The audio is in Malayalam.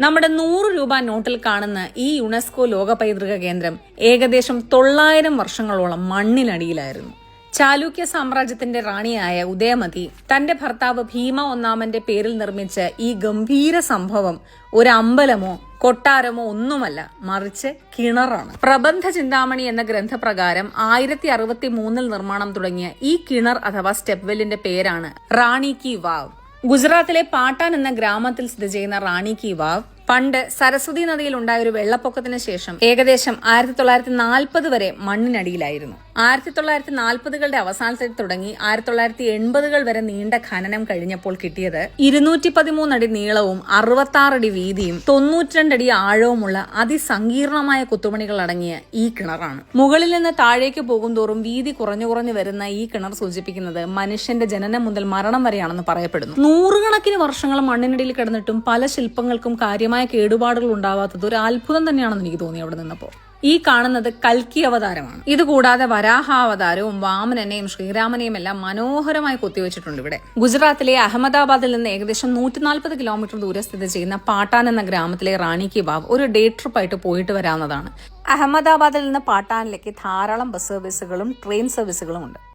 നമ്മുടെ നൂറ് രൂപ നോട്ടിൽ കാണുന്ന ഈ യുനെസ്കോ ലോക പൈതൃക കേന്ദ്രം ഏകദേശം തൊള്ളായിരം വർഷങ്ങളോളം മണ്ണിനടിയിലായിരുന്നു. ചാലൂക്യ സാമ്രാജ്യത്തിന്റെ റാണിയായ ഉദയമതി തന്റെ ഭർത്താവ് ഭീമ ഒന്നാമന്റെ പേരിൽ നിർമ്മിച്ച ഈ ഗംഭീര സംഭവം ഒരു അമ്പലമോ കൊട്ടാരമോ ഒന്നുമല്ല മറിച്ച് കിണറാണ്. പ്രബന്ധ ചിന്താമണി എന്ന ഗ്രന്ഥപ്രകാരം ആയിരത്തി അറുപത്തി മൂന്നിൽ നിർമ്മാണം തുടങ്ങിയ ഈ കിണർ അഥവാ സ്റ്റെപ്വെല്ലിന്റെ പേരാണ് റാണി കി വാവ്. ഗുജറാത്തിലെ പാട്ടാൻ എന്ന ഗ്രാമത്തിൽ സ്ഥിതി ചെയ്യുന്ന റാണി കി വാവ് പണ്ട് സരസ്വതി നദിയിൽ ഉണ്ടായ ഒരു വെള്ളപ്പൊക്കത്തിന് ശേഷം ഏകദേശം ആയിരത്തി തൊള്ളായിരത്തി നാൽപ്പത് വരെ മണ്ണിനടിയിലായിരുന്നു. ആയിരത്തി തൊള്ളായിരത്തി നാൽപ്പതുകളുടെ അവസാനത്തിൽ തുടങ്ങി ആയിരത്തി തൊള്ളായിരത്തി എൺപതുകൾ വരെ നീണ്ട ഖനനം കഴിഞ്ഞപ്പോൾ കിട്ടിയത് ഇരുന്നൂറ്റി പതിമൂന്ന് അടി നീളവും അറുപത്തി ആറടി വീതിയും തൊണ്ണൂറ്റിരണ്ടടി ആഴവുമുള്ള അതിസങ്കീർണമായ കുത്തുപണികൾ അടങ്ങിയ ഈ കിണറാണ്. മുകളിൽ നിന്ന് താഴേക്ക് പോകും തോറും വീതി കുറഞ്ഞു കുറഞ്ഞു വരുന്ന ഈ കിണർ സൂചിപ്പിക്കുന്നത് മനുഷ്യന്റെ ജനനം മുതൽ മരണം വരെയാണെന്ന് പറയപ്പെടുന്നു. നൂറുകണക്കിന് വർഷങ്ങൾ മണ്ണിനടിയിൽ കിടന്നിട്ടും പല ശില്പങ്ങൾക്കും കാര്യമായ കേടുപാടുകൾ ഉണ്ടാവാത്തത് ഒരു അത്ഭുതം തന്നെയാണെന്ന് എനിക്ക് തോന്നി അവിടെ നിന്നപ്പോൾ. ഈ കാണുന്നത് കൽക്കി അവതാരമാണ്. ഇതുകൂടാതെ വരാഹാവതാരവും വാമനനെയും ശ്രീരാമനെയും എല്ലാം മനോഹരമായി കൊത്തിവെച്ചിട്ടുണ്ട് ഇവിടെ. ഗുജറാത്തിലെ അഹമ്മദാബാദിൽ നിന്ന് ഏകദേശം നൂറ്റി നാൽപ്പത് കിലോമീറ്റർ ദൂരെ സ്ഥിതി ചെയ്യുന്ന പാട്ടാൻ എന്ന ഗ്രാമത്തിലെ റാണി കി വാവ് ഒരു ഡേ ട്രിപ്പായിട്ട് പോയിട്ട് വരാവുന്നതാണ്. അഹമ്മദാബാദിൽ നിന്ന് പാട്ടാനിലേക്ക് ധാരാളം ബസ് സർവീസുകളും ട്രെയിൻ സർവീസുകളും ഉണ്ട്